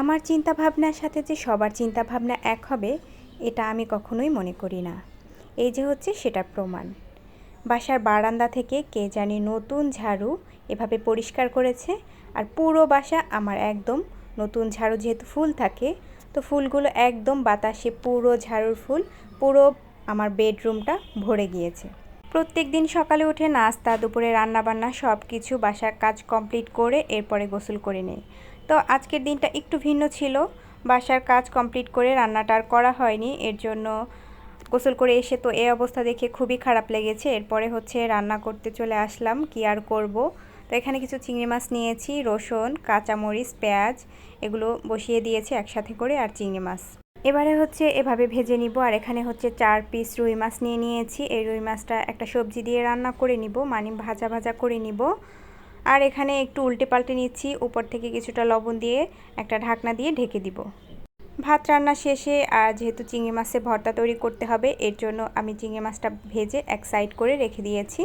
আমার চিন্তা ভাবনার সাথে যে সবার চিন্তা ভাবনা এক হবে, এটা আমি কখনোই মনে করি না। এই যে হচ্ছে সেটা প্রমাণ। বাসার বারান্দা থেকে কে জানি নতুন ঝাড়ু এভাবে পরিষ্কার করেছে, আর পুরো বাসা আমার একদম নতুন ঝাড়ু যেহেতু ফুল থাকে, তো ফুলগুলো একদম বাতাসে পুরো ঝাড়ুর ফুল, পুরো আমার বেডরুমটা ভরে গিয়েছে। প্রত্যেক দিন সকালে উঠে নাস্তা, দুপুরে রান্নাবান্না সব কিছু বাসার কাজ কমপ্লিট করে এরপরে গোসল করে নেই। তো আজকের দিনটা একটু ভিন্ন ছিল। বাসার কাজ কমপ্লিট করে রান্নাটা আর করা হয়নি। এর জন্য গোসল করে এসে তো এই অবস্থা দেখে খুবই খারাপ লেগেছে। এরপরে হচ্ছে রান্না করতে চলে আসলাম। কি আর করব? তো এখানে কিছু চিংড়ি মাছ নিয়েছি, রসুন, কাঁচামরিচ, পেঁয়াজ, এগুলো বসিয়ে দিয়েছি একসাথে করে, আর চিংড়ি মাছ। এবারে হচ্ছে এভাবে ভেজে নিব, আর এখানে হচ্ছে চার পিস রুই মাছ নিয়ে নিয়েছি। এই রুই মাছটা একটা সবজি দিয়ে রান্না করে নিব মানে ভাজা ভাজা করে নিব। আর এখানে একটু উল্টে পাল্টে নিচ্ছি, উপর থেকে কিছুটা লবণ দিয়ে একটা ঢাকনা দিয়ে ঢেকে দিব। ভাত রান্না শেষে, আর যেহেতু চিংড়ি মাছের ভর্তা তৈরি করতে হবে, এর জন্য আমি চিংড়ি মাছটা ভেজে এক সাইড করে রেখে দিয়েছি।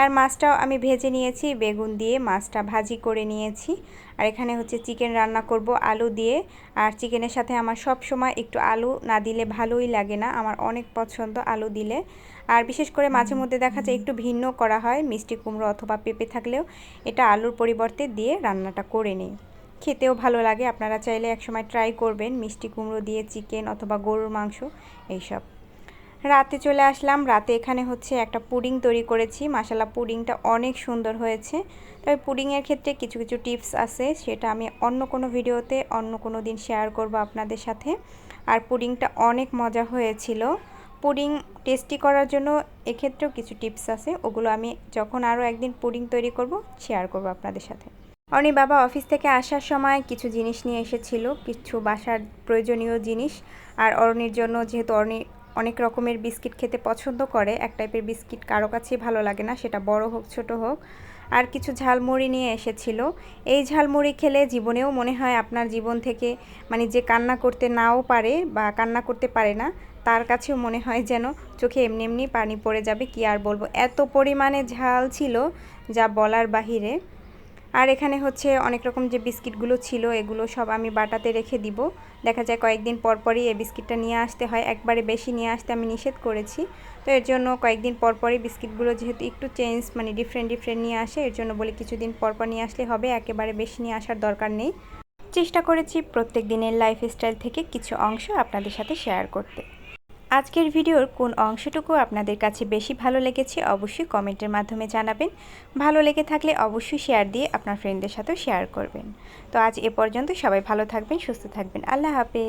আর মাছটাও আমি ভেজে নিয়েছি বেগুন দিয়ে মাছটা ভাজি করে নিয়েছি। আর এখানে হচ্ছে চিকেন রান্না করব আলু দিয়ে। আর চিকেনের সাথে আমার সব সময় একটু আলু না দিলে ভালোই লাগে না আমার অনেক পছন্দ আলু দিলে। আর বিশেষ করে মাঝে মধ্যে দেখা যায় একটু ভিন্ন করা হয় মিষ্টি কুমড়ো অথবা পেঁপে থাকলেও। এটা আলুর পরিবর্তে দিয়ে রান্নাটা করে নিই। খেতেও ভালো লাগে আপনারা চাইলে একসময় ট্রাই করবেন মিষ্টি কুমড়ো দিয়ে চিকেন অথবা গরুর মাংস এইসব। রাতে চলে আসলাম। রাতে এখানে হচ্ছে একটা পুডিং তৈরি করেছি। মাসালা পুডিংটা অনেক সুন্দর হয়েছে। তবে পুডিংয়ের ক্ষেত্রে কিছু কিছু টিপস আছে, সেটা আমি অন্য কোনো ভিডিওতে, অন্য কোনো দিন শেয়ার করব আপনাদের সাথে। আর পুডিংটা অনেক মজা হয়েছিল। পুডিং টেস্টি করার জন্য এক্ষেত্রেও কিছু টিপস আছে। ওগুলো আমি যখন আরও একদিন পুডিং তৈরি করব, শেয়ার করব আপনাদের সাথে। অনি বাবা অফিস থেকে আসার সময় কিছু জিনিস নিয়ে এসেছিল, কিছু বাসার প্রয়োজনীয় জিনিস। আর অরণির জন্য, যেহেতু অরণি অনেক রকমের বিস্কিট খেতে পছন্দ করে, এক টাইপের বিস্কিট কারও কাছেই ভালো লাগে না, সেটা বড় হোক, ছোট হোক। আর কিছু ঝালমুড়ি নিয়ে এসেছিল। এই ঝালমুড়ি খেলে জীবনেও মনে হয় আপনার জীবন থেকে মানে যে কান্না করতে নাও পারে বা কান্না করতে পারে না, তার কাছেও মনে হয় যেন চোখে এমনি এমনি পানি পড়ে যাবে, কি আর বলব। এত পরিমাণে ঝাল ছিল যা বলার বাহিরে। আর এখানে হচ্ছে অনেক রকম যে বিস্কিটগুলো ছিল, এগুলো সব আমি বাটাতে রেখে দিব। দেখা যায় কয়েকদিন পরপরই এই বিস্কিটটা নিয়ে আসতে হয়। একবারে বেশি নিয়ে আসতে আমি নিষেধ করেছি। তো এর জন্য কয়েকদিন পরপরই বিস্কিটগুলো যেহেতু একটু চেঞ্জ মানে ডিফারেন্ট ডিফারেন্ট নিয়ে আসে, এর জন্য বলি কিছুদিন পরপর নিয়ে আসলে হবে, একেবারে বেশি নিয়ে আসার দরকার নেই। চেষ্টা করেছি প্রত্যেক দিনের লাইফস্টাইল থেকে কিছু অংশ আপনাদের সাথে শেয়ার করতে। আজকের ভিডিওর কোন অংশটুকু আপনাদের কাছে বেশি ভালো লেগেছে অবশ্যই কমেন্টের মাধ্যমে জানাবেন। ভালো লেগে থাকলে অবশ্যই শেয়ার দিয়ে আপনার ফ্রেন্ডদের সাথেও শেয়ার করবেন। তো আজ এ পর্যন্ত সবাই ভালো থাকবেন, সুস্থ থাকবেন। আল্লাহ হাফেজ।